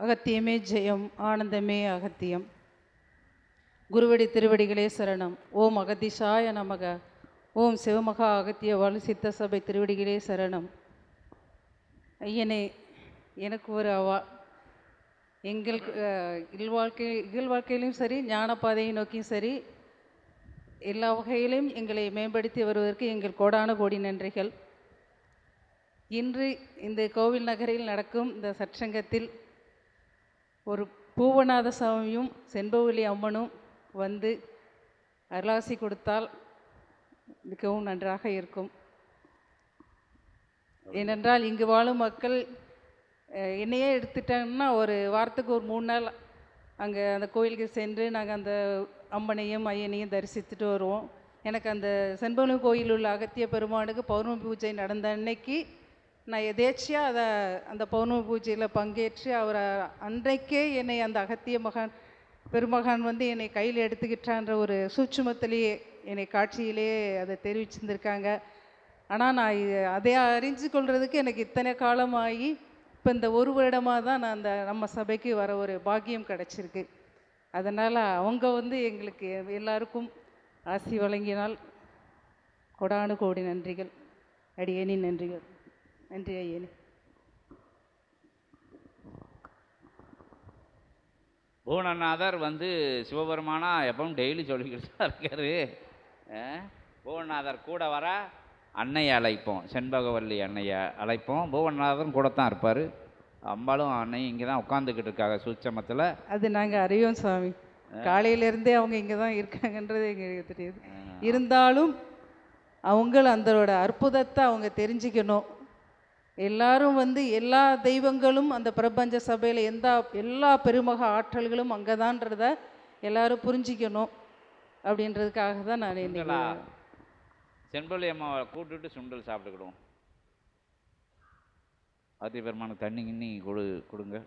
அகத்தியமே ஜெயம் ஆனந்தமே அகத்தியம். குருவடி திருவடிகளே சரணம். ஓம் அகதிஷாய நமக. ஓம் சிவமகா அகத்திய வலு சித்த சபை திருவடிகளே சரணம். ஐயனே எனக்கு ஒரு அவா எங்கள் இல்வாழ்க்கை இகழ்வாழ்க்கையிலும் சரி ஞானப்பாதையை நோக்கியும் சரி எல்லா வகையிலும் எங்களை மேம்படுத்தி வருவதற்கு எங்கள் கோடான கோடி நன்றிகள். இன்று இந்த கோவில் நகரில் நடக்கும் இந்த சற்சங்கத்தில் ஒரு பூவநாத சுவாமியும் செண்பவலி அம்மனும் வந்து அருளாசி கொடுத்தால் மிகவும் நன்றாக இருக்கும். ஏனென்றால் இங்கு வாழும் மக்கள் என்னையே எடுத்துட்டாங்கன்னா ஒரு வாரத்துக்கு ஒரு மூணு நாள் அங்கே அந்த கோயிலுக்கு சென்று நாங்கள் அந்த அம்மனையும் ஐயனையும் தரிசித்துட்டு வருவோம். எனக்கு அந்த செண்பவலம் கோயில் உள்ள அகத்திய பெருமானுக்கு பௌர்ணமி பூஜை நடந்த அன்னைக்கு நான் எதேச்சியாக அதை அந்த பௌர்ணமி பூஜையில் பங்கேற்று அவரை அன்றைக்கே என்னை அந்த அகத்திய மகான் பெருமகான் வந்து என்னை கையில் எடுத்துக்கிட்டான்ற ஒரு சூட்சுமத்திலேயே என்னை காட்சியிலேயே அதை தெரிவிச்சிருந்திருக்காங்க. ஆனால் நான் அதை அறிஞ்சு கொள்றதுக்கு எனக்கு இத்தனை காலமாகி இப்போ இந்த ஒரு வருடமாக தான் நான் அந்த நம்ம சபைக்கு வர ஒரு பாக்கியம் கிடச்சிருக்கு. அதனால் அவங்க வந்து எங்களுக்கு எல்லாருக்கும் ஆசி வழங்கினால் கொடானு கோடி நன்றிகள் அடியேனின் நன்றிகள். நன்றி ஐயனே பூவனநாதர் வந்து சிவபெருமானா எப்பவும் டெய்லி சொல்லிக்கிட்டு தான் இருக்காரு. அஹ், பூவனநாதர் கூட வர அன்னையை அழைப்போம். செண்பகவல்லி அன்னையை அழைப்போம். பூவனநாதரும் கூட தான் இருப்பார். அம்பாலும் அன்னையும் இங்கே தான் உட்காந்துக்கிட்டு இருக்காங்க சூட்சமத்தில். அது நாங்கள் அறியோம் சுவாமி காலையிலேருந்தே அவங்க இங்கே தான் இருக்காங்கன்றது எங்களுக்கு தெரியுது. இருந்தாலும் அவங்களும் அந்தோட அற்புதத்தை அவங்க தெரிஞ்சுக்கணும். எல்லாரும் வந்து எல்லா தெய்வங்களும் அந்த பிரபஞ்ச சபையில் எந்த எல்லா பெருமக ஆற்றல்களும் அங்கே தான்றத எல்லாரும் புரிஞ்சிக்கணும் அப்படின்றதுக்காக தான் நான் சுண்டலா? இன்னைக்கு அம்மாவை கூட்டுட்டு சுண்டல் சாப்பிட்டுக்கிடுவோம். ஆத்தி தண்ணி கிண்ணி கொடு கொடுங்க.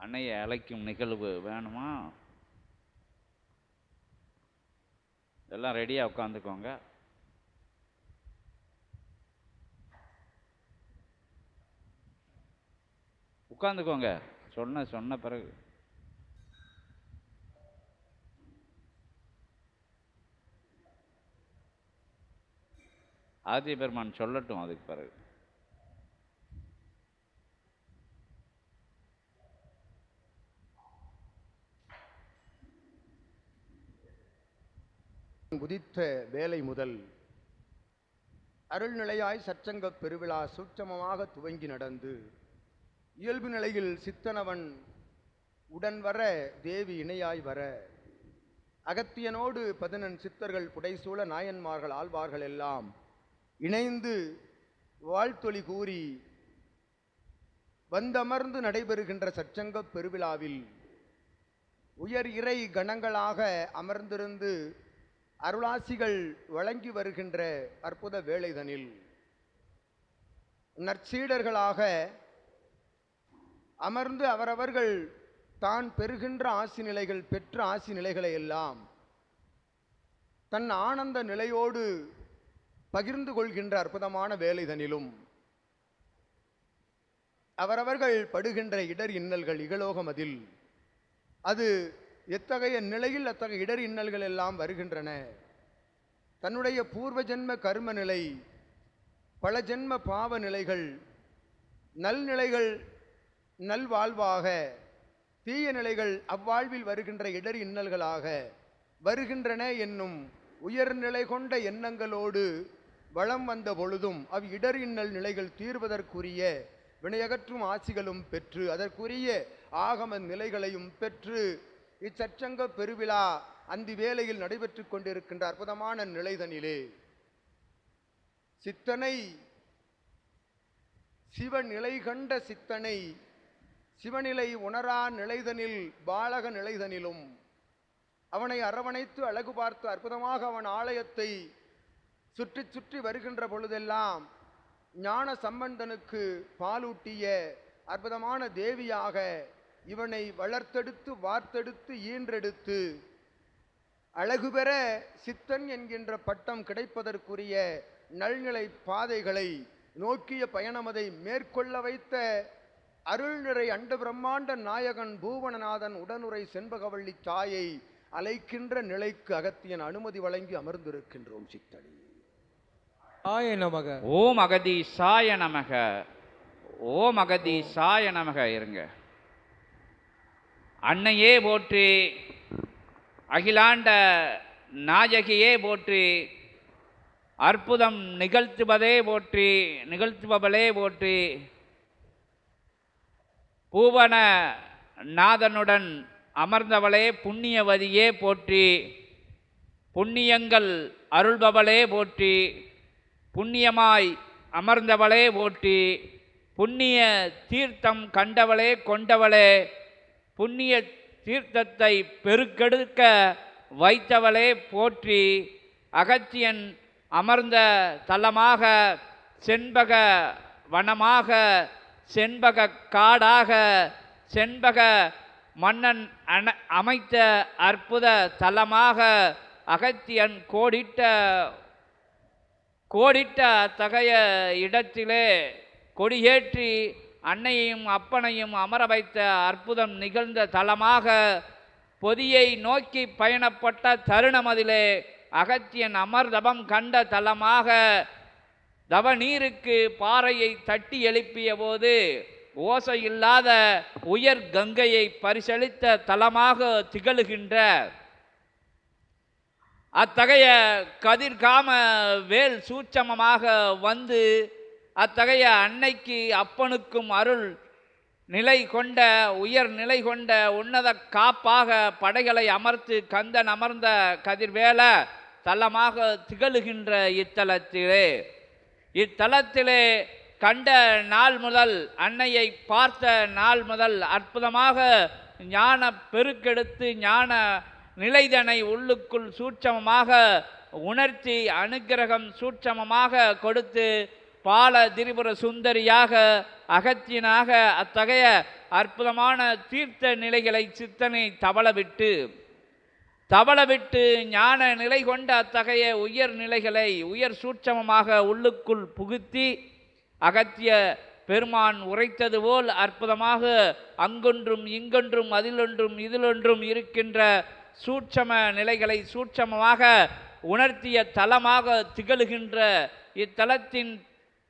அன்னையை அழைக்கும் நிகழ்வு வேணுமா? எல்லாம் ரெடியாக உட்காந்துக்கோங்க. உட்காந்துக்கோங்க. சொன்ன சொன்ன பிறகு. ஆதி பெருமான் சொல்லட்டும் அதுக்கு பிறகு. உதித்த வேலை முதல் அருள்நிலையாய் சச்சங்கப் பெருவிழா சூட்சமமாக துவங்கி நடந்து இயல்பு நிலையில் சித்தனவன் உடன் வர தேவி இணையாய் வர அகத்தியனோடு பதினெண் சித்தர்கள் புடைசூழ நாயன்மார்கள் ஆழ்வார்கள் எல்லாம் இணைந்து வாழ்த்தொளி கூறி வந்தமர்ந்து நடைபெறுகின்ற சச்சங்கப் பெருவிழாவில் உயர் இறை கணங்களாக அமர்ந்திருந்து அருளாசிகள் வழங்கி வருகின்ற அற்புத வேலைதனில் நற்சீடர்களாக அமர்ந்து அவரவர்கள் தான் பெறுகின்ற ஆசி நிலைகள் பெற்ற ஆசி நிலைகளை எல்லாம் தன் ஆனந்த நிலையோடு பகிர்ந்து கொள்கின்ற அற்புதமான வேலைதனிலும் அவரவர்கள் படுகின்ற இடர் இன்னல்கள் இகலோகம் அதில் அது எத்தகைய நிலையில் அத்தகைய இடர் இன்னல்கள் எல்லாம் வருகின்றன? தன்னுடைய பூர்வ ஜென்ம கர்ம நிலை பல ஜென்ம பாவ நிலைகள் நல்நிலைகள் நல்வாழ்வாக தீய நிலைகள் அவ்வாழ்வில் வருகின்ற இடர் இன்னல்களாக வருகின்றன என்னும் உயர்நிலை கொண்ட எண்ணங்களோடு வளம் வந்த பொழுதும் அவ் இடர் இன்னல் நிலைகள் தீர்வதற்குரிய வினையகற்றும் ஆசிகளும் பெற்று அதற்குரிய ஆகம நிலைகளையும் பெற்று இச்சச்சங்க பெருவிழா அந்தி வேளையில் நடைபெற்று கொண்டிருக்கின்ற அற்புதமான நிலைதனிலே. சித்தனை சிவநிலை கண்ட சித்தனை சிவநிலை உணரா நிலைதனில் பாலக நிலைதனிலும் அவனை அரவணைத்து அழகு பார்த்து அற்புதமாக அவன் ஆலயத்தை சுற்றி சுற்றி வருகின்ற பொழுதெல்லாம் ஞான சம்பந்தனுக்கு பாலூட்டிய அற்புதமான தேவியாக இவனை வளர்த்தெடுத்து வார்த்தெடுத்து ஈன்றெடுத்து அழகு பெற சித்தன் என்கின்ற பட்டம் கிடைப்பதற்குரிய நல்நிலை பாதைகளை நோக்கிய பயணமதை மேற்கொள்ள வைத்த அருள்நிறை அண்ட பிரம்மாண்ட நாயகன் பூவனநாதன் உடனுரை செண்பகவள்ளி தாயை அழைக்கின்ற நிலைக்கு அகத்தியன் அனுமதி வழங்கி அமர்ந்திருக்கின்றோம் சித்தடி ஆய நமக. ஓம் அகதி சாய நமக. ஓம் அகதி சாய நமக. இருங்க. அன்னையே போற்றி அகிலாண்ட நாயகியே போற்றி அற்புதம் நிகழ்த்துவதே போற்றி நிகழ்த்துபவளே போற்றி. பூவன நாதனுடன் அமர்ந்தவளே புண்ணியவதியே போற்றி. புண்ணியங்கள் அருள்பவளே போற்றி. புண்ணியமாய் அமர்ந்தவளே போற்றி. புண்ணிய தீர்த்தம் கண்டவளே கொண்டவளே. புண்ணிய தீர்த்தத்தை பெருக்கெடுக்க வைத்தவளே போற்றி அகத்தியன் அமர்ந்த தலமாக செண்பக வனமாக செண்பக காடாக செண்பக மன்னன் அண அமைத்த அற்புத தலமாக அகத்தியன் கோடிட்ட கோடிட்ட அத்தகைய இடத்திலே கொடியேற்றி அன்னையையும் அப்பனையும் அமர வைத்த அற்புதம் நிகழ்ந்த தலமாக பொதியை நோக்கி பயணப்பட்ட தருணமதிலே அகத்தியன் அமர்தபம் கண்ட தலமாக தவநீருக்கு பாறையை தட்டி எழுப்பிய போது ஓசை இல்லாத உயர் கங்கையை பரிசளித்த தலமாக திகழுகின்ற அத்தகைய கதிர்காம வேல் சூட்சமமாக வந்து அத்தகைய அன்னைக்கு அப்பனுக்கும் அருள் நிலை கொண்ட உயர் நிலை கொண்ட உன்னத காப்பாக படைகளை அமர்த்து கந்தன் அமர்ந்த கதிர்வேல தலமாக திகழுகின்ற இத்தலத்திலே. இத்தலத்திலே கண்ட நாள் முதல் அன்னையை பார்த்த நாள் முதல் அற்புதமாக ஞான பெருக்கெடுத்து ஞான நிலைதனை உள்ளுக்குள் சூட்சமமாக உணர்த்தி அனுக்கிரகம் சூட்சமமாக கொடுத்து பால திரிபுர சுந்தரியாக அகத்தியனாக அத்தகைய அற்புதமான தீர்த்த நிலைகளை சித்தனை தவளவிட்டு தவளவிட்டு ஞான நிலை கொண்ட அத்தகைய உயர் நிலைகளை உயர் சூட்சமமாக உள்ளுக்குள் புகுத்தி அகத்திய பெருமான் உரைத்தது போல் அற்புதமாக அங்கொன்றும் இங்கொன்றும் அதிலொன்றும் இதிலொன்றும் இருக்கின்ற சூட்சம நிலைகளை சூட்சமமாக உணர்த்திய தலமாக திகழுகின்ற இத்தலத்தின்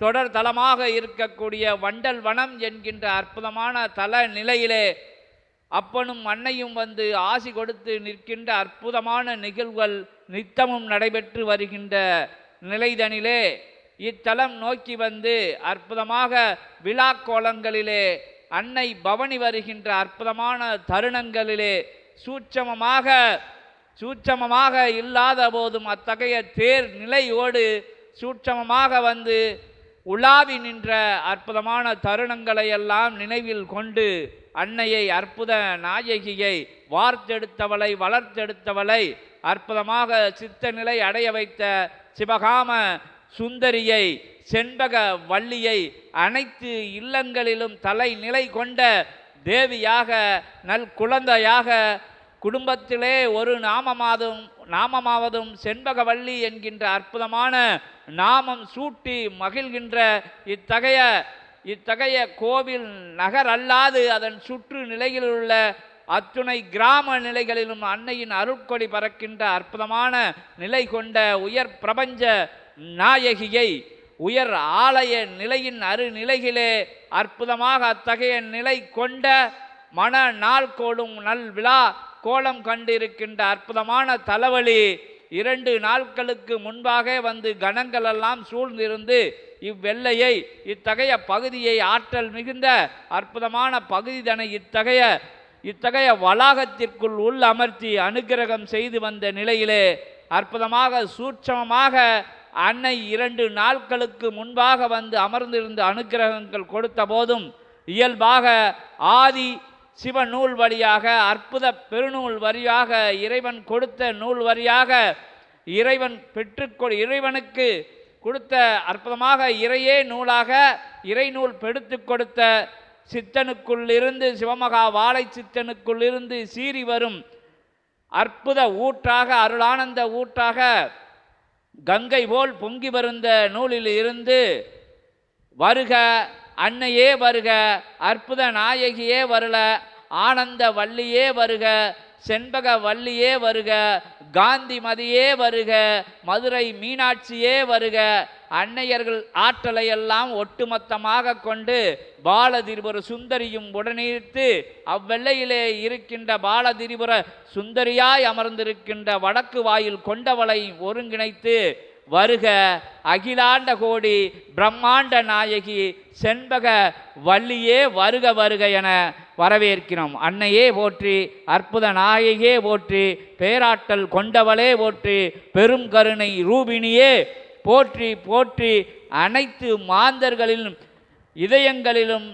தொடர் தலமாக இருக்கக்கூடிய வண்டல் வனம் என்கின்ற அற்புதமான தல நிலையிலே அப்பனும் அன்னையும் வந்து ஆசி கொடுத்து நிற்கின்ற அற்புதமான நிகழ்வுகள் நித்தமும் நடைபெற்று வருகின்ற நிலைதனிலே இத்தலம் நோக்கி வந்து அற்புதமாக விழா கோலங்களிலே அன்னை பவனி வருகின்ற அற்புதமான தருணங்களிலே சூட்சமமாக சூட்சமமாக இல்லாத போதும் அத்தகைய தேர் நிலையோடு சூட்சமமாக வந்து உலாவி நின்ற அற்புதமான தருணங்களை எல்லாம் நினைவில் கொண்டு அன்னையை அற்புத நாயகியை வார்த்தெடுத்தவளை வளர்த்தெடுத்தவளை அற்புதமாக சித்த நிலை அடைய வைத்த சிவகாம சுந்தரியை செண்பக வள்ளியை அனைத்து இல்லங்களிலும் தலை நிலை கொண்ட தேவியாக நல் குழந்தையாக குடும்பத்திலே ஒரு நாமமாதும் நாமமாவதும் செண்பகவல்லி என்கின்ற அற்புதமான நாமம் சூட்டி மகிழ்கின்ற இத்தகைய இத்தகைய கோவில் நகர் அல்லாது அதன் சுற்று நிலையில் உள்ள அத்துணை கிராம நிலைகளிலும் அன்னையின் அருட்கொடி பறக்கின்ற அற்புதமான நிலை கொண்ட உயர் பிரபஞ்ச நாயகியை உயர் ஆலய நிலையின் அருநிலையிலே அற்புதமாக அத்தகைய நிலை கொண்ட மன நாள் கோடும் நல் விழா கோலம் கண்டிருக்கின்ற அற்புதமான தலைவலி இரண்டு நாட்களுக்கு முன்பாக வந்து கணங்களெல்லாம் சூழ்ந்திருந்து இவ்வெல்லையை இத்தகைய பகுதியை ஆற்றல் மிகுந்த அற்புதமான பகுதி தன இத்தகைய இத்தகைய வளாகத்திற்குள் உள் அமர்த்தி அனுக்கிரகம் செய்து வந்த நிலையிலே அற்புதமாக சூட்சமமாக அன்னை இரண்டு நாட்களுக்கு முன்பாக வந்து அமர்ந்திருந்து அனுக்கிரகங்கள் கொடுத்த போதும் இயல்பாக ஆதி சிவ நூல் வழியாக அற்புத பெருநூல் வழியாக இறைவன் கொடுத்த நூல் வழியாக இறைவன் பெற்றுக்கொ இறைவனுக்கு கொடுத்த அற்புதமாக இறையே நூலாக இறைநூல் பெடுத்து கொடுத்த சித்தனுக்குள்ளிருந்து சிவமகா வாழை சித்தனுக்குள்ளிருந்து சீறி வரும் அற்புத ஊற்றாக அருளானந்த ஊற்றாக கங்கை போல் பொங்கி வருந்த நூலில் இருந்து வருக அன்னையே வருக அற்புத நாயகியே வருல ஆனந்த வள்ளியே வருக செண்பக வள்ளியே வருக காந்திமதியே வருக மதுரை மீனாட்சியே வருக. அன்னையர்கள் ஆற்றலை எல்லாம் ஒட்டுமொத்தமாக கொண்டு பாலதிரிபுர சுந்தரியும் உடனிருத்து அவ்வெல்லையிலே இருக்கின்ற பாலதிரிபுர சுந்தரியாய் அமர்ந்திருக்கின்ற வடக்கு வாயில் கொண்டவளை ஒருங்கிணைத்து வருக அகிலாண்ட கோடி பிரம்மாண்ட நாயகி செண்பக வள்ளியே வருக வருக என வரவேற்கிறோம். அன்னையே போற்றி அற்புத நாயகியே போற்றி பேராட்டல் கொண்டவளே போற்றி பெரும் கருணை ரூபிணியே போற்றி போற்றி அனைத்து மாந்தர்களிலும் இதயங்களிலும்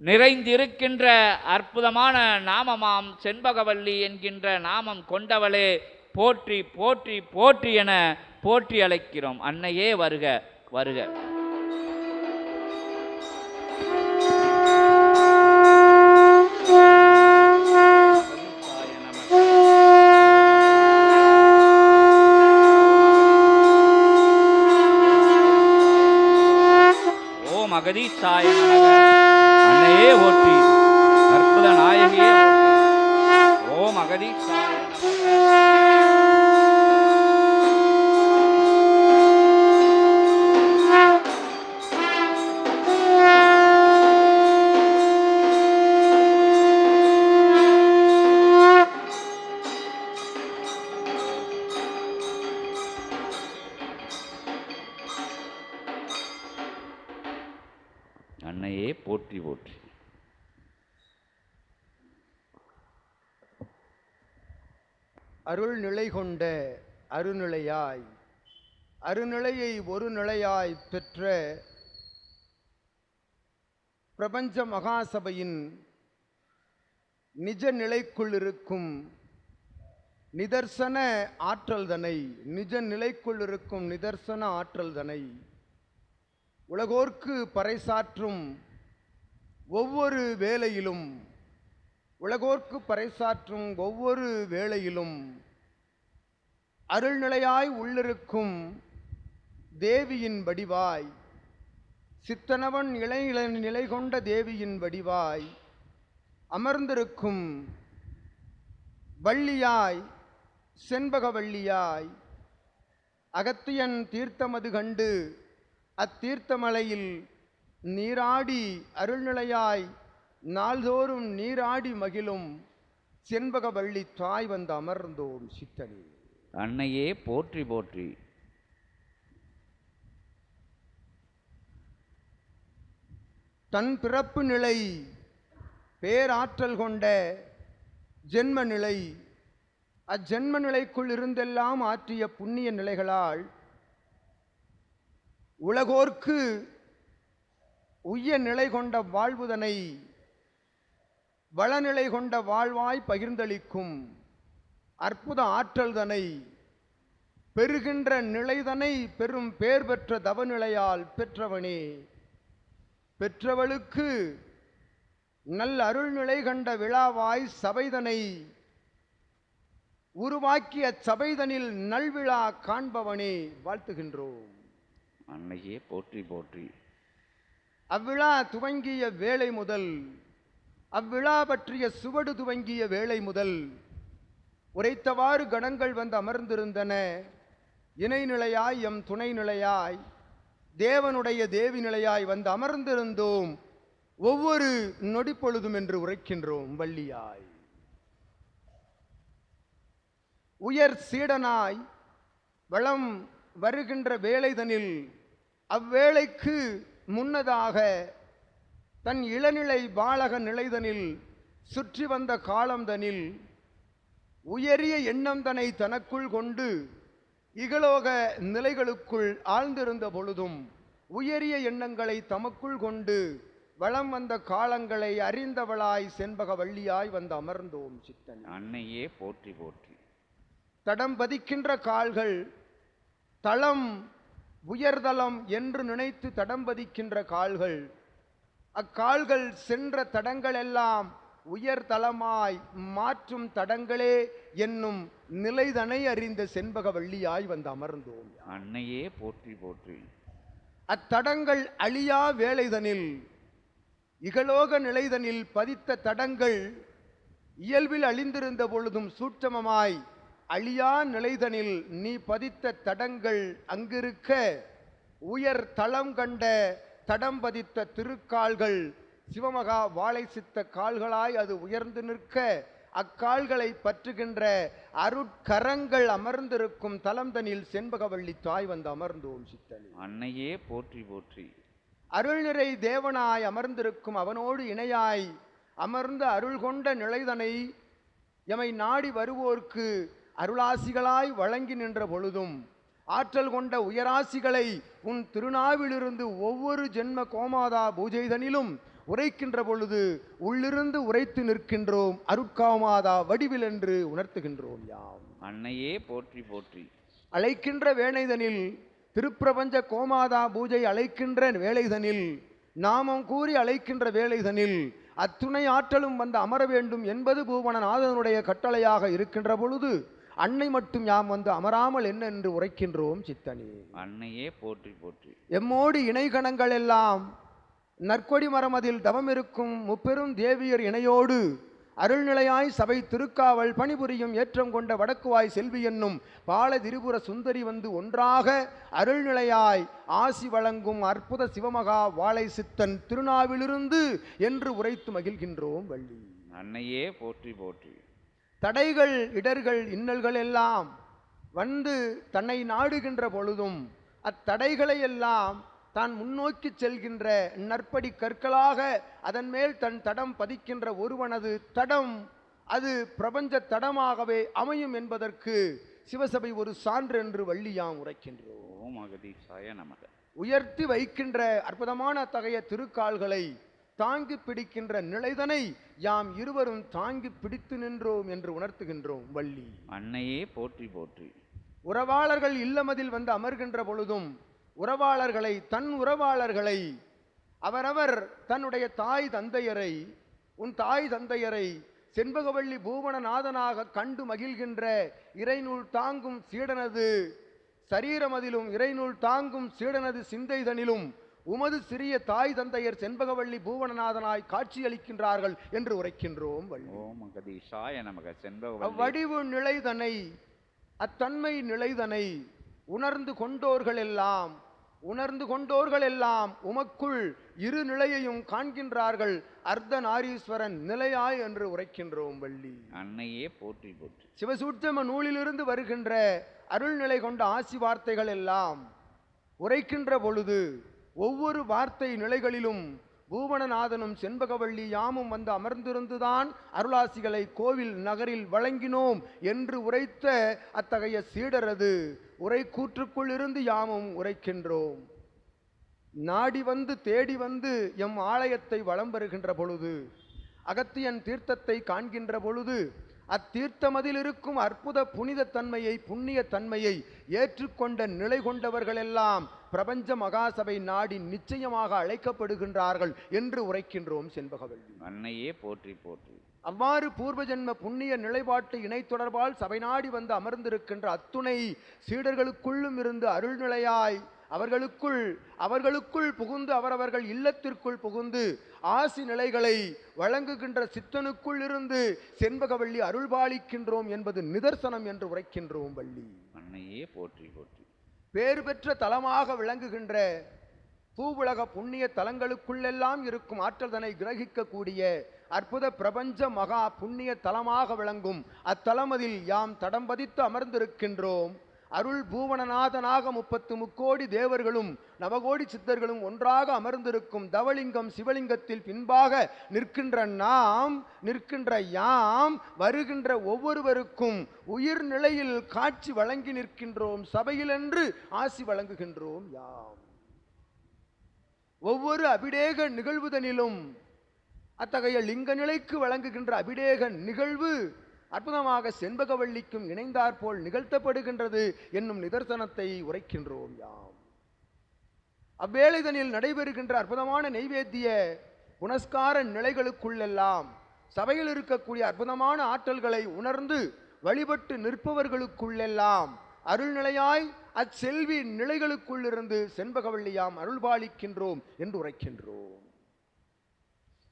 நிறைந்திருக்கின்ற அற்புதமான நாமமாம் செண்பகவல்லி என்கின்ற நாமம் கொண்டவளே போற்றி போற்றி போற்றி என போற்றி அழைக்கிறோம் அன்னையே வருக வருக. ஓம் அகதீசாய அருள் நிலை கொண்ட அருநிலையாய் அருநிலையை ஒரு நிலையாய் பெற்ற பிரபஞ்ச மகாசபையின் நிஜ நிலைக்குள் இருக்கும் நிதர்சன ஆற்றல்தனை நிஜ நிலைக்குள் இருக்கும் நிதர்சன ஆற்றல்தனை உலகோர்க்கு பறைசாற்றும் ஒவ்வொரு வேலையிலும் உலகோர்க்கு பறைசாற்றும் ஒவ்வொரு வேளையிலும் அருள்நிலையாய் உள்ளிருக்கும் தேவியின் வடிவாய் சித்தனவன் இளை நிலை கொண்ட தேவியின் வடிவாய் அமர்ந்திருக்கும் வள்ளியாய் செண்பகவள்ளியாய் அகத்தியன் தீர்த்தமது கண்டு அத்தீர்த்தமலையில் நீராடி அருள்நிலையாய் நாள்தோறும் நீராடி மகிழும் செண்பகவள்ளி தாய் வந்து அமர்ந்தோம் சித்தனே. அன்னையே போற்றி போற்றி. தன் பிறப்பு நிலை பேராற்றல் கொண்ட ஜென்ம நிலை அஜென்ம நிலைக்குள் இருந்தெல்லாம் ஆற்றிய புண்ணிய நிலைகளால் உலகோர்க்கு உய்ய நிலை கொண்ட வாழ்வுதனை வளநிலை கொண்ட வாழ்வாய் பகிர்ந்தளிக்கும் அற்புத ஆற்றல்தனை பெறுகின்ற நிலைதனை பெரும் பேர் பெற்ற தவநிலையால் பெற்றவனே. பெற்றவளுக்கு நல் அருள்நிலை கண்ட விழாவாய் சபைதனை உருவாக்கிய சபைதனில் நல்விழா காண்பவனே வாழ்த்துகின்றோம். அன்னையே போற்றி போற்றி. அவ்விழா துவங்கிய வேளை முதல் அவ்விழா பற்றிய சுவடு துவங்கிய வேளை முதல் உரைத்தவாறு கணங்கள் வந்து அமர்ந்திருந்தன. இணைநிலையாய் எம் துணை நிலையாய் தேவனுடைய தேவி நிலையாய் வந்து அமர்ந்திருந்தோம். ஒவ்வொரு நொடிப்பொழுதும் என்று உரைக்கின்றோம் வள்ளியாய். உயர் சீடனாய் வளம் வருகின்ற வேளைதனில் அவ்வேளைக்கு முன்னதாக தன் இளநிலை பாலக நிலைதனில் சுற்றி வந்த காலம்தனில் உயரிய எண்ணம் தனை தனக்குள் கொண்டு இகலோக நிலைகளுக்குள் ஆழ்ந்திருந்த பொழுதும் உயரிய எண்ணங்களை தமக்குள் கொண்டு வளம் வந்த காலங்களை அறிந்தவளாய் செண்பக வள்ளியாய் வந்து அமர்ந்தோம் சித்தன். அன்னையே போற்றி போற்றி. தடம் பதிக்கின்ற கால்கள் தளம் உயர்தளம் என்று நினைத்து தடம் பதிக்கின்ற கால்கள் அக்கால்கள் சென்ற தடங்களெல்லாம் உயர்தலமாய் மாற்றும் தடங்களே என்னும் நிலைதனை அறிந்த செண்பக வள்ளியாய் வந்து அமர்ந்தோம். அன்னையே போற்றி போற்றி. அத்தடங்கள் அழியா வேலைதனில் இகலோக நிலைதனில் பதித்த தடங்கள் இயல்பில் அழிந்திருந்த பொழுதும் சூட்சமமாய் அழியா நிலைதனில் நீ பதித்த தடங்கள் அங்கிருக்க உயர் தளம் கண்ட தடம் பதித்த திருக்கால்கள் சிவமகா வாழை சித்த கால்களாய் அது உயர்ந்து நிற்க அக்கால்களை பற்றுகின்ற அருட்கரங்கள் அமர்ந்திருக்கும் தலம்தனில் செண்பகவள்ளி தாய் வந்து அமர்ந்தோம் சித்தனி. அன்னையே போற்றி போற்றி. அருள்நிறை தேவனாய் அமர்ந்திருக்கும் அவனோடு இணையாய் அமர்ந்த அருள் கொண்ட நிலைதனை எமை நாடி வருவோர்க்கு அருளாசிகளாய் வழங்கி நின்ற பொழுதும் ஆற்றல் கொண்ட உயராசிகளை உன் திருநாவிலிருந்து ஒவ்வொரு ஜென்ம கோமாதா பூஜைதனிலும் உரைக்கின்ற பொழுது உள்ளிருந்து உரைத்து நிற்கின்றோம் அருட்காமாதா வடிவில் என்று உணர்த்துகின்றோம் யாம். அன்னையே போற்றி போற்றி. அழைக்கின்ற வேளைதனில் திருப்பிரபஞ்ச கோமாதா பூஜை அழைக்கின்ற வேளைதனில் நாமம் கூறி அழைக்கின்ற வேளைதனில் அத்துணை ஆற்றலும் வந்து அமர வேண்டும் என்பது பூவனநாதனுடைய கட்டளையாக இருக்கின்ற பொழுது அன்னை மட்டும் யாம் வந்து அமராமல் என்ன என்று உரைக்கின்றோம் சித்தனே. அன்னையே போற்றி போற்றி. எம்மோடு இணைகணங்கள் எல்லாம் நற்கொடி மரமதில் தவம் இருக்கும் முப்பெரும் தேவியர் இணையோடு அருள்நிலையாய் சபை திருக்காவல் பணிபுரியும் ஏற்றம் கொண்ட வடக்குவாய் செல்வி என்னும் பால திரிபுர சுந்தரி வந்து ஒன்றாக அருள்நிலையாய் ஆசி வழங்கும் அற்புத சிவமகா வாழை சித்தன் திருநாவிலிருந்து என்று உரைத்து மகிழ்கின்றோம் வள்ளி. அன்னையே போற்றி போற்றி. தடைகள் இடர்கள் இன்னல்கள் எல்லாம் வந்து தன்னை நாடுகின்ற பொழுதும் அத்தடைகளை எல்லாம் தான் முன்னோக்கி செல்கின்ற நற்படி கற்களாக அதன் மேல் தன் தடம் பதிக்கின்ற ஒருவனது தடம் அது பிரபஞ்ச தடமாகவே அமையும் என்பதற்கு சிவசபை ஒரு சான்று என்று வள்ளியாம் உரைக்கின்றோம். உயர்த்தி வைக்கின்ற அற்புதமான அத்தகைய திருக்கால்களை தாங்கி பிடிக்கின்ற நிலைதனை யாம் இருவரும் தாங்கி பிடித்து நின்றோம் என்று உணர்த்துகின்றோம் வள்ளி. அன்னையே போற்றி போற்றி. உறவாளர்கள் இல்லமதில் வந்து அமர்கின்ற பொழுதும் உறவாளர்களை தன் உறவாளர்களை அவரவர் தன்னுடைய தாய் தந்தையரை உன் தாய் தந்தையரை செண்பகவள்ளி பூவனநாதனாக கண்டு மகிழ்கின்ற இறைநூல் தாங்கும் சீடனது சரீரமதிலும் இறைநூல் தாங்கும் சீடனது சிந்தைதனிலும் உமது சிறிய தாய் தந்தையர் செண்பகவள்ளி பூவனநாதனாய் காட்சியளிக்கின்றார்கள் என்று உரைக்கின்றோம் அவ்வடிவு நிலைதனை அத்தன்மை நிலைதனை உணர்ந்து கொண்டோர்கள் எல்லாம் உணர்ந்து கொண்டோர்கள் எல்லாம் உமக்குள் இரு நிலையையும் காண்கின்றார்கள் அர்த்த நாரீஸ்வரன் நிலையாய் என்று உரைக்கின்றோம் வள்ளி. அன்னையே போற்றி போற்றி. சிவசூட்சம நூலிலிருந்து வருகின்ற அருள்நிலை கொண்ட ஆசி வார்த்தைகள் எல்லாம் உரைக்கின்ற பொழுது ஒவ்வொரு வார்த்தை நிலைகளிலும் பூவனநாதனும் செண்பகவள்ளி யாமும் வந்து அமர்ந்திருந்துதான் அருளாசிகளை கோவில் நகரில் வழங்கினோம் என்று உரைத்த அத்தகைய சீடரது உரை கூற்றுக்குள் இருந்து யாமும் உரைக்கின்றோம். நாடி வந்து தேடி வந்து எம் ஆலயத்தை வலம் வருகின்ற பொழுது அகத்தியன் தீர்த்தத்தை காண்கின்ற பொழுது அத்தீர்த்தமதில் இருக்கும் அற்புத புனித தன்மையை புண்ணிய தன்மையை ஏற்றுக்கொண்ட நிலை கொண்டவர்களெல்லாம் பிரபஞ்ச மகாசபை நாடி நிச்சயமாக அழைக்கப்படுகின்றார்கள் என்று உரைக்கின்றோம் செண்பகவல்லி அன்னையே போற்றி போற்றி. அவ்வாறு பூர்வ ஜென்ம புண்ணிய நிலைப்பாட்டு இணை தொடர்பால் சபை நாடி வந்து அமர்ந்திருக்கின்ற அத்துணை சீடர்களுக்குள்ளும் இருந்து அருள்நிலையாய் அவர்களுக்குள் அவர்களுக்குள் புகுந்து அவரவர்கள் இல்லத்திற்குள் புகுந்து ஆசி நிலைகளை வழங்குகின்ற சித்தனுக்குள் இருந்து செண்பகவள்ளி அருள்பாலிக்கின்றோம் என்பது நிதர்சனம் என்று உரைக்கின்றோம் வள்ளி. அன்னையே போற்றி போற்றி. பேறு பெற்ற தலமாக விளங்குகின்ற பூவுலக புண்ணிய தலங்களுக்குள்ளெல்லாம் இருக்கும் ஆற்றல்தனை கிரகிக்கக்கூடிய அற்புத பிரபஞ்ச மகா புண்ணிய தலமாக விளங்கும் அத்தலமதில் யாம் தடம் பதித்து அமர்ந்திருக்கின்றோம். அருள் பூவனநாதனாக முப்பத்து முக்கோடி தேவர்களும் நவகோடி சித்தர்களும் ஒன்றாக அமர்ந்திருக்கும் தவலிங்கம் சிவலிங்கத்தில் பின்பாக நிற்கின்ற நாம் நிற்கின்ற யாம் வருகின்ற ஒவ்வொருவருக்கும் உயிர் நிலையில் காட்சி வழங்கி நிற்கின்றோம் சபையிலென்று ஆசி வழங்குகின்றோம் யாம். ஒவ்வொரு அபிடேக நிகழ்வுதனிலும் அத்தகைய லிங்க நிலைக்கு வழங்குகின்ற அபிடேக நிகழ்வு அற்புதமாக செண்பகவள்ளிக்கும் இணைந்தாற்போல் நிகழ்த்தப்படுகின்றது என்னும் நிதர்சனத்தை உரைக்கின்றோம் யாம். அவ்வேளைதனில் நடைபெறுகின்ற அற்புதமான நெய்வேத்திய புனஸ்கார நிலைகளுக்குள்ளெல்லாம் சபையில் இருக்கக்கூடிய அற்புதமான ஆற்றல்களை உணர்ந்து வழிபட்டு நிற்பவர்களுக்குள்ளெல்லாம் அருள்நிலையாய் அச்செல்வி நிலைகளுக்குள்ளிருந்து செண்பகவள்ளியாம் அருள்பாலிக்கின்றோம் என்று உரைக்கின்றோம்.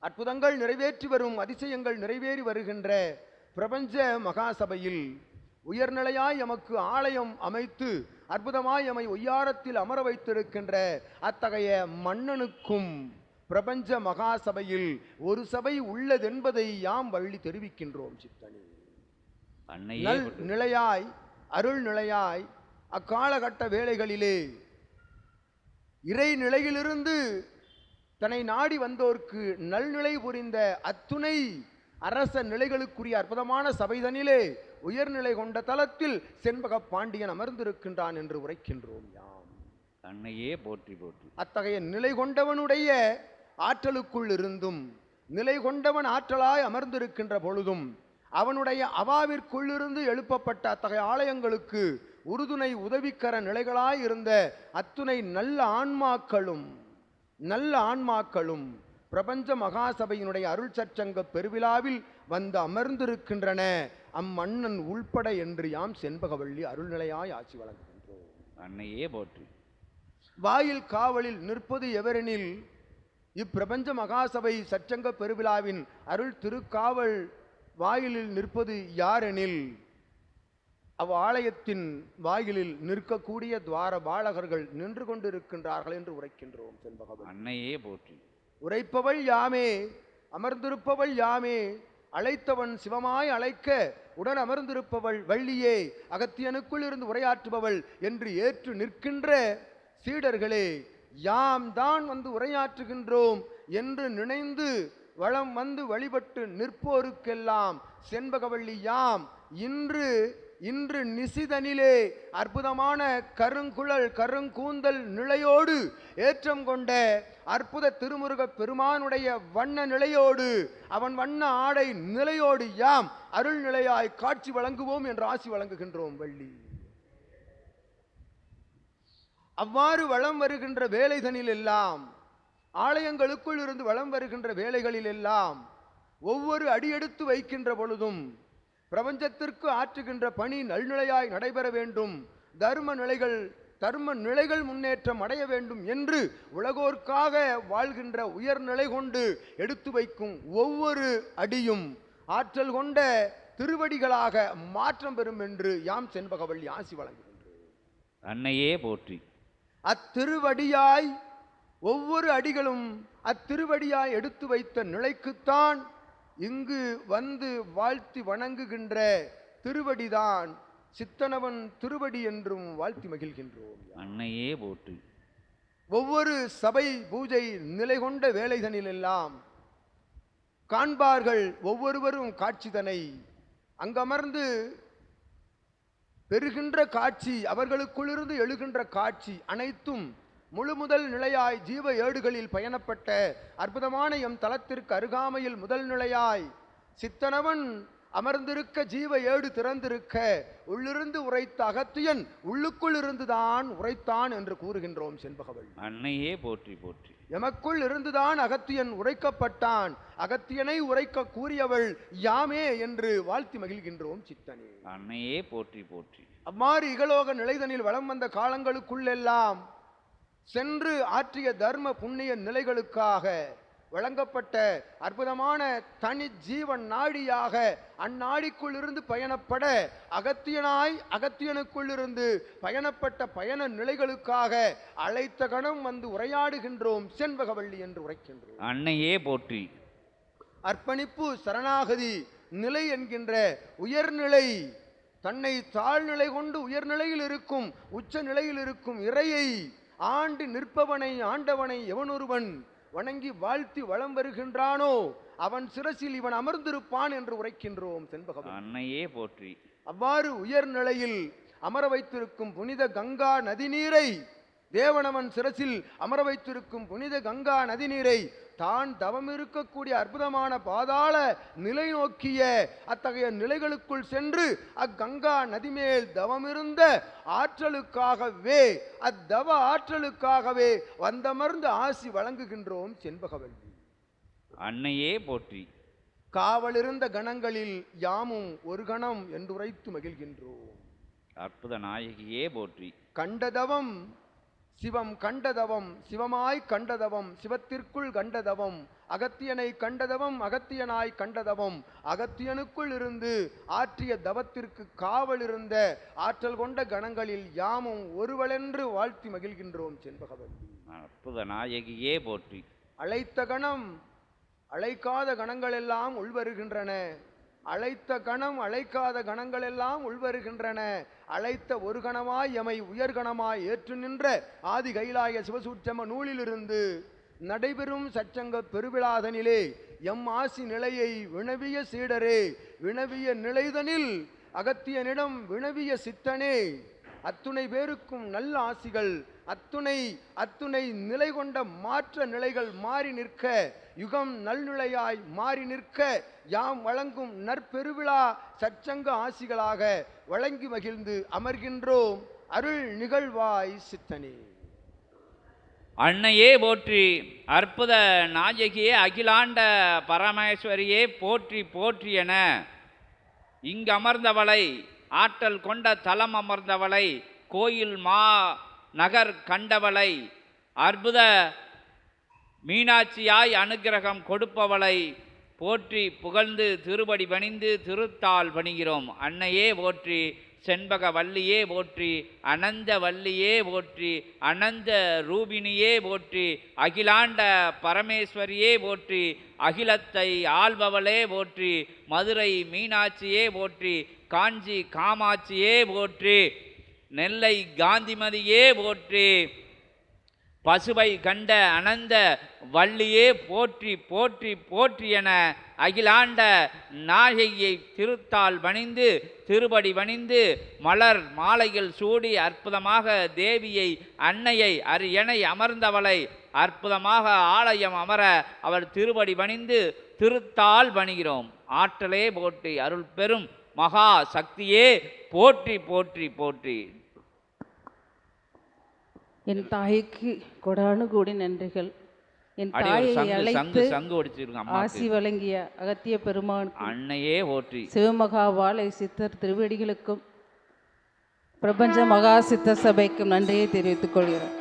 அற்புதங்கள் நிறைவேற்றி வரும் அதிசயங்கள் நிறைவேறி வருகின்ற பிரபஞ்ச மகாசபையில் உயர்நிலையாய் எமக்கு ஆலயம் அமைத்து அற்புதமாய் எமை ஒய்யாரத்தில் அமர வைத்திருக்கின்ற அத்தகைய மன்னனுக்கும் பிரபஞ்ச மகாசபையில் ஒரு சபை உள்ளதென்பதை யாம் வள்ளி தெரிவிக்கின்றோம் சித்தனி. நிலையாய் அருள் நிலையாய் அக்காலகட்ட வேளைகளிலே இறை நிலையிலிருந்து தன்னை நாடி வந்தோர்க்கு நல்நிலை புரிந்த அத்துணை அரச நிலைகளுக்குரிய அற்புதமான சபைதனிலே உயர்நிலை கொண்ட தலத்தில் செண்பக பாண்டியன் அமர்ந்திருக்கின்றான் என்று உரைக்கின்றோம் யாம். அன்னையே போற்றி போற்றி. அத்தகைய நிலை கொண்டவனுடைய ஆற்றலுக்குள் இருந்தும் நிலை கொண்டவன் ஆற்றலாய் அமர்ந்திருக்கின்ற பொழுதும் அவனுடைய அவாவிற்குள்ளிருந்து எழுப்பப்பட்ட அத்தகைய ஆலயங்களுக்கு உறுதுணை உதவிக்கர நிலைகளாய் இருந்த அத்துணை நல்ல ஆன்மாக்களும் நல்ல ஆன்மாக்களும் பிரபஞ்ச மகாசபையினுடைய அருள் சச்சங்க பெருவிழாவில் வந்து அமர்ந்திருக்கின்றன. அம்மன்னன் உள்பட என்று யாம் செண்பகவள்ளி அருள்நிலையாய் ஆட்சி வழங்குகின்றோம். அன்னையே போற்றி. வாயில் காவலில் நிற்பது எவரெனில்? இப்பிரபஞ்ச மகாசபை சச்சங்க பெருவிழாவின் அருள் திருக்காவல் வாயிலில் நிற்பது யாரெனில்? அவ் ஆலயத்தின் வாயிலில் நிற்கக்கூடிய துவார பாலகர்கள் நின்று கொண்டிருக்கின்றார்கள் என்று உரைக்கின்றோம் செண்பகவன் அன்னையே போற்றி. உரைப்பவள் யாமே அமர்ந்திருப்பவள் யாமே அழைத்தவன் சிவமாய் அழைக்க உடன் அமர்ந்திருப்பவள் வள்ளியே அகத்தியனுக்குள் இருந்து உரையாற்றுபவள் என்று ஏற்று நிற்கின்ற சீடர்களே யாம் தான் வந்து உரையாற்றுகின்றோம் என்று நினைந்து வளம் வந்து வழிபட்டு நிற்போருக்கெல்லாம் செண்பகவள்ளி யாம் இன்று இன்று நிசிதனிலே அற்புதமான கருங்குழல் கருங்கூந்தல் நிலையோடு ஏற்றம் கொண்ட அற்புத திருமுருகப் பெருமானுடைய வண்ண நிலையோடு அவன் வண்ண ஆடை நிலையோடு யாம் அருள் நிலையாய் காட்சி வழங்குவோம் என்று ஆசி வழங்குகின்றோம் வள்ளி. அவ்வாறு வளம் வருகின்ற வேலைதனில் எல்லாம் ஆலயங்களுக்குள் இருந்து வளம் வருகின்ற வேலைகளில் எல்லாம் ஒவ்வொரு அடியெடுத்து வைக்கின்ற பொழுதும் பிரபஞ்சத்திற்கு ஆற்றுகின்ற பணி நல்நிலையாய் நடைபெற வேண்டும். தர்ம நிலைகள் தர்ம நிலைகள் முன்னேற்றம் அடைய வேண்டும் என்று உலகோர்க்காக வாழ்கின்ற உயர்நிலை கொண்டு எடுத்து வைக்கும் ஒவ்வொரு அடியும் ஆற்றல் கொண்ட திருவடிகளாக மாற்றம் பெறும் என்று யாம் செண்பகவள்ளி ஆசி வழங்குகின்றோம் அன்னையே போற்றி. அத்திருவடியாய் ஒவ்வொரு அடிகளும் அத்திருவடியாய் எடுத்து வைத்த நிலைக்குத்தான் இங்கு வந்து வாழ்த்தி வணங்குகின்ற திருவடிதான் சித்தனவன் திருவடி என்றும் வாழ்த்தி மகிழ்கின்றோம் அன்னையே போற்றி. ஒவ்வொரு சபை பூஜை நிலை கொண்ட வேலைதனிலெல்லாம் காண்பார்கள் ஒவ்வொருவரும் காட்சிதனை. அங்கமர்ந்து பெறுகின்ற காட்சி அவர்களுக்குள்ளிருந்து எழுகின்ற காட்சி அனைத்தும் முழு முதல் நிலையாய் ஜீவ ஏடுகளில் பயணப்பட்ட அற்புதமான எம் தலத்திற்கு அருகாமையில் முதல் நிலையாய் சித்தனவன் அமர்ந்திருக்க ஜீவ ஏடு திறந்திருக்க உள்ளிருந்து உரைத்த அகத்தியன் உள்ளுக்குள் இருந்துதான் உரைத்தான் என்று கூறுகின்றோம் செண்பகவள் அன்னையே போற்றி போற்றி. எமக்குள் இருந்துதான் அகத்தியன் உரைக்கப்பட்டான். அகத்தியனை உரைக்க கூறியவள் யாமே என்று வாழ்த்தி மகிழ்கின்றோம் சித்தனே. அன்னையே போற்றி போற்றி. அவ்வாறு இகலோக நிலைதனில் வலம் வந்த காலங்களுக்குள்ளெல்லாம் சென்று ஆற்றிய தர்ம புண்ணிய நிலைகளுக்காக வழங்கப்பட்ட அற்புதமான தனி ஜீவன் நாடியாக அந்நாடிக்குள் இருந்து பயணப்பட அகத்தியனாய் அகத்தியனுக்குள் இருந்து பயணப்பட்ட பயண நிலைகளுக்காக அழைத்த கணம் வந்து உரையாடுகின்றோம் செண்பகவள்ளி என்று உரைக்கின்றோம். அன்னையே போற்றி. அர்ப்பணிப்பு சரணாகதி நிலை என்கின்ற உயர்நிலை தன்னை தாழ்நிலை கொண்டு உயர்நிலையில் இருக்கும் உச்ச நிலையில் இருக்கும் இறையை ஆண்டு நிற்பவனை ஆண்டவனை எவனொருவன் வணங்கி வாழ்த்தி வலம் வருகின்றானோ அவன் சிரசில் இவன் அமர்ந்திருப்பான் என்று உரைக்கின்றோம் செண்பகவல்லி அன்னையே போற்றி. அவ்வாறு உயர்நிலையில் அமர வைத்திருக்கும் புனித கங்கா நதிநீரை தேவனவன் சிரசில் அமர வைத்திருக்கும் புனித கங்கா நதிநீரை தான் தவம் இருக்கக்கூடிய அற்புதமான பாதாள நிலை நோக்கிய அத்தகைய நிலைகளுக்குள் சென்று அக்கங்கா நதிமேல் தவமிருந்த ஆற்றலுக்காகவே அத்தவ ஆற்றலுக்காகவே வந்தமர்ந்து ஆசி வழங்குகின்றோம் செண்பகவல்லி. அன்னையே போற்றி. காவலிருந்த கணங்களில் யாமும் ஒரு கணம் என்றுரைத்து மகிழ்கின்றோம். அற்புத நாயகியே போற்றி. கண்டதவம் சிவம் கண்டதவம் சிவமாய் கண்டதவம் சிவத்திற்குள் கண்டதவம் அகத்தியனை கண்டதவம் அகத்தியனாய் கண்டதவம். அகத்தியனுக்குள் இருந்து ஆற்றிய தவத்திற்கு காவல் இருந்த ஆற்றல் கொண்ட கணங்களில் யாமும் ஒருவளென்று வாழ்த்தி மகிழ்கின்றோம் செண்பகவல்லி அற்புத நாயகியே போற்றி. அழைத்த கணம் அழைக்காத கணங்களெல்லாம் உள்வருகின்றன. அழைத்த கணம் அழைக்காத கணங்களெல்லாம் உள்வருகின்றன. அழைத்த ஒரு கணமாய் எமை உயர்கணமாய் ஏற்று நின்ற ஆதி கைலாய சிவசூட்சம நூலிலிருந்து நடைபெறும் சச்சங்க பெருவிழாதனிலே எம் ஆசி நிலையை வினவிய சீடரே வினவிய நிலைதனில் அகத்தியனிடம் வினவிய சித்தனே அத்துணை பேருக்கும் நல்ல ஆசிகள் அத்துணை அத்துணை நிலை கொண்ட மாற்ற நிலைகள் மாறி நிற்க யுகம் நல்நிலையாய் மாறி நிற்க யாம் வழங்கும் நற்பெருவிழா சச்சங்க ஆசிகளாக வழங்கி மகிழ்ந்து அமர்கின்றோம் அருள் நிகழ்வாய் சித்தனே. அன்னையே போற்றி அற்புத நாயகியே அகிலாண்ட பரமேஸ்வரியே போற்றி போற்றி என. இங்கு அமர்ந்தவளை ஆற்றல் கொண்ட தலம் அமர்ந்தவளை கோயில் மா நகர் கண்டவளை அற்புத மீனாட்சியாய் அனுக்கிரகம் கொடுப்பவளை போற்றி புகழ்ந்து திருபடி பணிந்து திருத்தாள் பணிகிறோம். அன்னையே போற்றி செண்பக வள்ளியே போற்றி அனந்த வள்ளியே போற்றி அனந்த ரூபினியே போற்றி அகிலாண்ட பரமேஸ்வரியே போற்றி அகிலத்தை ஆள்பவளே போற்றி மதுரை மீனாட்சியே போற்றி காஞ்சி காமாட்சியே போற்றி. நெல்லை காந்திமதியே போற்றி பசுவை கண்ட அனந்த வள்ளியே போற்றி போற்றி போற்றி என அகிலாண்ட நாயகியை திருத்தால் பணிந்து திருபடி பணிந்து மலர் மாலைகள் சூடி அற்புதமாக தேவியை அன்னையை அரியணை அமர்ந்தவளை அற்புதமாக ஆலயம் அமர அவள் திருபடி பணிந்து திருத்தால் பணிகிறோம் ஆற்றலே போற்றி அருள் பெரும் மகா சக்தியே போற்றி போற்றி போற்றி. என் தாய்க்கு கொடானு கோடி நன்றிகள். என் தாயை அழைத்து ஆசி வழங்கிய அகத்திய பெருமானுக்கு அன்னையே போற்றி சிவமகா வாழை சித்தர் திருவடிகளுக்கும் பிரபஞ்ச மகா சித்த சபைக்கும் நன்றியை தெரிவித்துக் கொள்கிறேன்.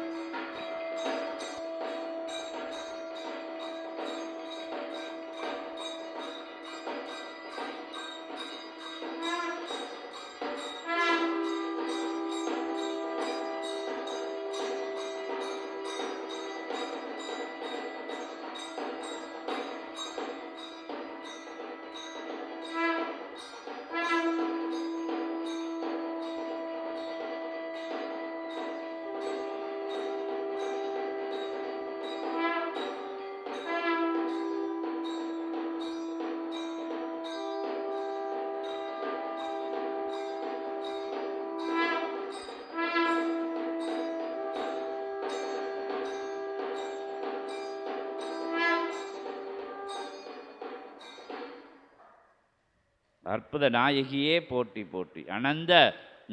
அற்புத நாயகியே போட்டி போற்றி அனந்த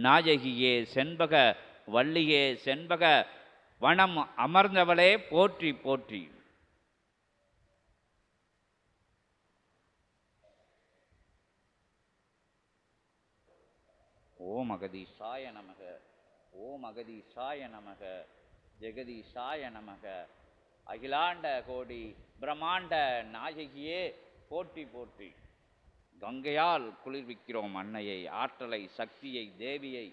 நாயகியே செண்பக வள்ளியே செண்பக வனம் அமர்ந்தவளே போற்றி போற்றி. ஓம் அகதீஷாய நமக ஓம் அகதீஷாய நமக ஜெகதீஷாய நமக. அகிலாண்ட கோடி பிரம்மாண்ட நாயகியே போற்றி போற்றி. கங்கையால் குளிர்விக்கிறோம் அன்னையை ஆற்றலை சக்தியை தேவியை.